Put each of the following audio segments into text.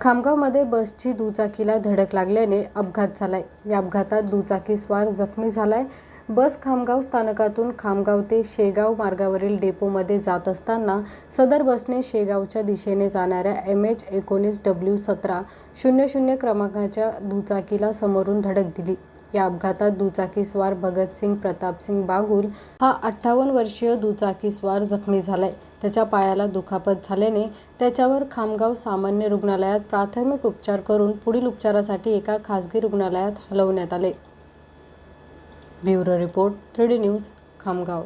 खामगावमध्ये बसची दुचाकीला धडक लागल्याने अपघात झालाय. या अपघातात दुचाकी स्वार जखमी झालाय. बस खामगाव स्थानकातून खामगाव ते शेगाव मार्गावरील डेपोमध्ये जात असताना सदर बसने शेगावच्या दिशेने जाणाऱ्या एम एच एकोणीस डब्ल्यू सतरा शून्य शून्य क्रमांकाच्या दुचाकीला समोरून धडक दिली. या अपघातात दुचाकीस्वार भगतसिंग प्रतापसिंग बागुल हा अठ्ठावन्न वर्षीय दुचाकीस्वार जखमी झालाय. त्याच्या पायाला दुखापत झाल्याने त्याच्यावर खामगाव सामान्य रुग्णालयात प्राथमिक उपचार करून पुढील उपचारासाठी एका खासगी रुग्णालयात हलवण्यात आले. Bureau report three D news Khamgaon.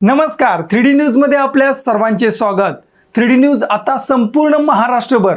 नमस्कार. थ्री डी न्यूजमध्ये आपल्या सर्वांचे स्वागत. थ्री डी न्यूज आता संपूर्ण महाराष्ट्रभर.